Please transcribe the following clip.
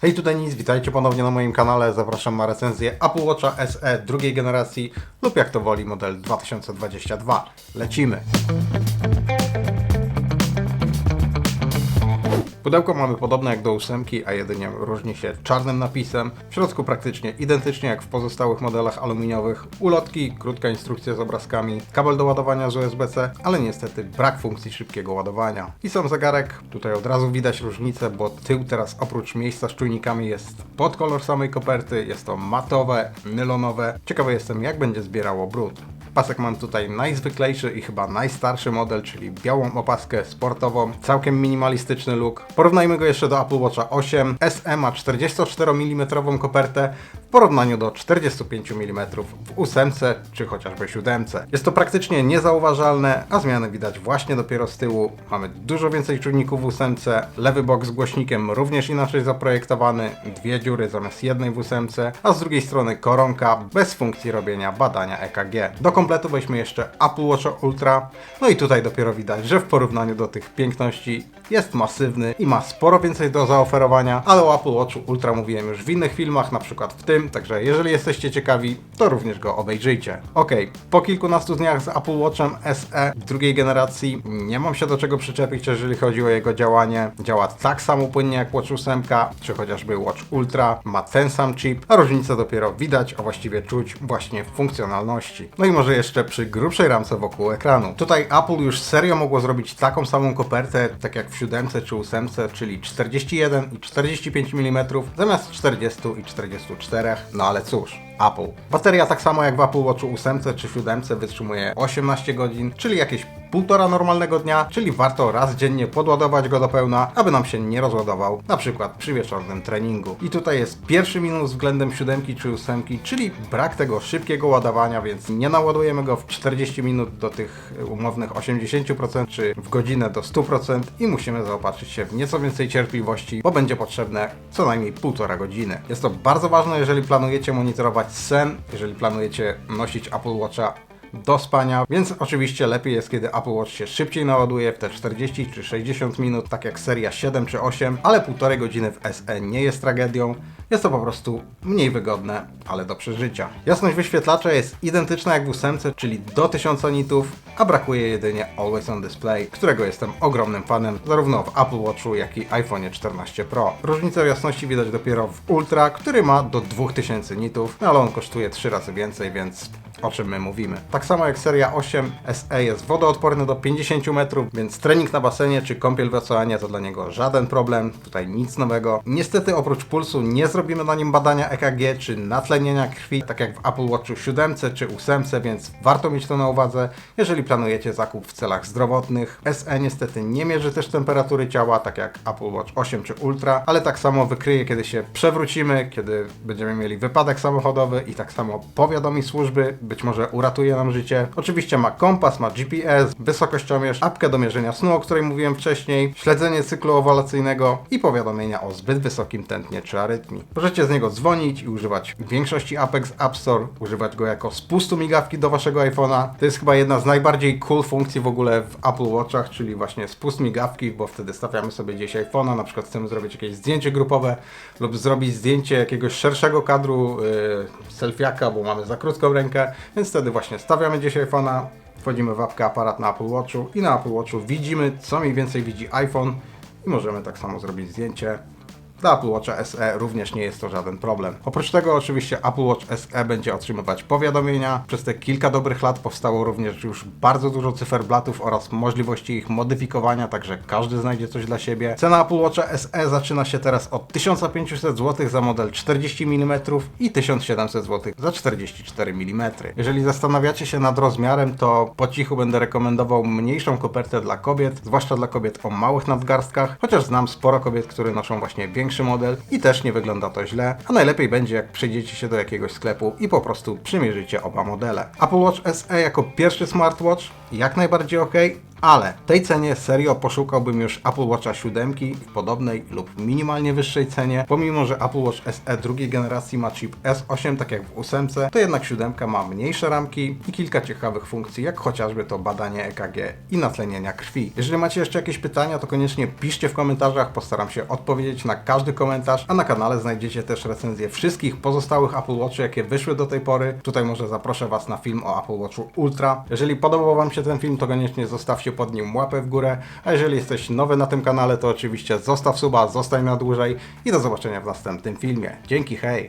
Hej, tutaj nic, witajcie ponownie na moim kanale. Zapraszam na recenzję Apple Watcha SE drugiej generacji lub jak to woli model 2022. Lecimy! Pudełko mamy podobne jak do ósemki, a jedynie różni się czarnym napisem. W środku praktycznie identycznie jak w pozostałych modelach aluminiowych. Ulotki, krótka instrukcja z obrazkami, kabel do ładowania z USB-C, ale niestety brak funkcji szybkiego ładowania. I sam zegarek, tutaj od razu widać różnicę, bo tył teraz oprócz miejsca z czujnikami jest pod kolor samej koperty, jest to matowe, nylonowe. Ciekawy jestem jak będzie zbierało brud. Pasek mam tutaj najzwyklejszy i chyba najstarszy model, czyli białą opaskę sportową, całkiem minimalistyczny look. Porównajmy go jeszcze do Apple Watcha 8. SE ma 44 mm kopertę w porównaniu do 45 mm w 8 czy chociażby 7. Jest to praktycznie niezauważalne, a zmiany widać właśnie dopiero z tyłu. Mamy dużo więcej czujników w 8, lewy bok z głośnikiem również inaczej zaprojektowany, dwie dziury zamiast jednej w 8, a z drugiej strony koronka bez funkcji robienia badania EKG. Do kompletu weźmy jeszcze Apple Watch Ultra, no i tutaj dopiero widać, że w porównaniu do tych piękności jest masywny i ma sporo więcej do zaoferowania, ale o Apple Watchu Ultra mówiłem już w innych filmach, na przykład w tym, także jeżeli jesteście ciekawi, to również go obejrzyjcie. Ok, po kilkunastu dniach z Apple Watchem SE drugiej generacji nie mam się do czego przyczepić, jeżeli chodzi o jego działanie. Działa tak samo płynnie jak Watch 8, czy chociażby Watch Ultra, ma ten sam chip, a różnicę dopiero widać, a właściwie czuć właśnie w funkcjonalności. No i może jeszcze przy grubszej ramce wokół ekranu. Tutaj Apple już serio mogło zrobić taką samą kopertę, tak jak w 7 czy 8, czyli 41 i 45 mm zamiast 40 i 44. No ale cóż, Apple. Bateria tak samo jak w Apple Watchu 8 czy 7 wytrzymuje 18 godzin, czyli jakieś półtora normalnego dnia, czyli warto raz dziennie podładować go do pełna, aby nam się nie rozładował, na przykład przy wieczornym treningu. I tutaj jest pierwszy minus względem 7 czy 8, czyli brak tego szybkiego ładowania, więc nie naładujemy go w 40 minut do tych umownych 80% czy w godzinę do 100% i musimy zaopatrzyć się w nieco więcej cierpliwości, bo będzie potrzebne co najmniej półtora godziny. Jest to bardzo ważne, jeżeli planujecie monitorować sen, jeżeli planujecie nosić Apple Watcha do spania, więc oczywiście lepiej jest, kiedy Apple Watch się szybciej naładuje w te 40 czy 60 minut, tak jak seria 7 czy 8, ale półtorej godziny w SE nie jest tragedią. Jest to po prostu mniej wygodne, ale do przeżycia. Jasność wyświetlacza jest identyczna jak w 8, czyli do 1000 nitów, a brakuje jedynie Always On Display, którego jestem ogromnym fanem zarówno w Apple Watchu, jak i iPhone 14 Pro. Różnicę jasności widać dopiero w Ultra, który ma do 2000 nitów, no ale on kosztuje 3 razy więcej, więc o czym my mówimy. Tak samo jak seria 8 SE jest wodoodporny do 50 metrów, więc trening na basenie czy kąpiel w oceanie to dla niego żaden problem, tutaj nic nowego. Niestety oprócz pulsu nie zrobimy na nim badania EKG czy natlenienia krwi, tak jak w Apple Watchu 7 czy 8, więc warto mieć to na uwadze, jeżeli planujecie zakup w celach zdrowotnych. SE niestety nie mierzy też temperatury ciała, tak jak Apple Watch 8 czy Ultra, ale tak samo wykryje, kiedy się przewrócimy, kiedy będziemy mieli wypadek samochodowy i tak samo powiadomi służby, być może uratuje nam życie. Oczywiście ma kompas, ma GPS, wysokościomierz, apkę do mierzenia snu, o której mówiłem wcześniej, śledzenie cyklu owulacyjnego i powiadomienia o zbyt wysokim tętnie czy arytmii. Możecie z niego dzwonić i używać większości apek z App Store, używać go jako spustu migawki do waszego iPhone'a. To jest chyba jedna z najbardziej cool funkcji w ogóle w Apple Watchach, czyli właśnie spust migawki, bo wtedy stawiamy sobie gdzieś iPhone'a, na przykład chcemy zrobić jakieś zdjęcie grupowe lub zrobić zdjęcie jakiegoś szerszego kadru yy, selfiaka, bo mamy za krótką rękę, więc wtedy właśnie stawiamy gdzieś iPhone'a, wchodzimy w apkę aparat na Apple Watchu i na Apple Watchu widzimy, co mniej więcej widzi iPhone i możemy tak samo zrobić zdjęcie. Dla Apple Watcha SE również nie jest to żaden problem. Oprócz tego oczywiście Apple Watch SE będzie otrzymywać powiadomienia. Przez te kilka dobrych lat powstało również już bardzo dużo cyferblatów oraz możliwości ich modyfikowania, także każdy znajdzie coś dla siebie. Cena Apple Watcha SE zaczyna się teraz od 1500 zł za model 40 mm i 1700 zł za 44 mm. Jeżeli zastanawiacie się nad rozmiarem, to po cichu będę rekomendował mniejszą kopertę dla kobiet, zwłaszcza dla kobiet o małych nadgarstkach, chociaż znam sporo kobiet, które noszą właśnie większy model i też nie wygląda to źle, a najlepiej będzie jak przejdziecie się do jakiegoś sklepu i po prostu przymierzycie oba modele. Apple Watch SE jako pierwszy smartwatch jak najbardziej ok, Ale tej cenie serio poszukałbym już Apple Watcha 7 w podobnej lub minimalnie wyższej cenie. Pomimo, że Apple Watch SE drugiej generacji ma chip S8, tak jak w 8, to jednak 7 ma mniejsze ramki i kilka ciekawych funkcji, jak chociażby to badanie EKG i natlenienia krwi. Jeżeli macie jeszcze jakieś pytania, to koniecznie piszcie w komentarzach, postaram się odpowiedzieć na każdy komentarz, a na kanale znajdziecie też recenzje wszystkich pozostałych Apple Watchy, jakie wyszły do tej pory. Tutaj może zaproszę Was na film o Apple Watchu Ultra. Jeżeli podobał Wam się ten film, to koniecznie zostawcie pod nim łapę w górę, a jeżeli jesteś nowy na tym kanale, to oczywiście zostaw suba, zostań na dłużej i do zobaczenia w następnym filmie. Dzięki, hej!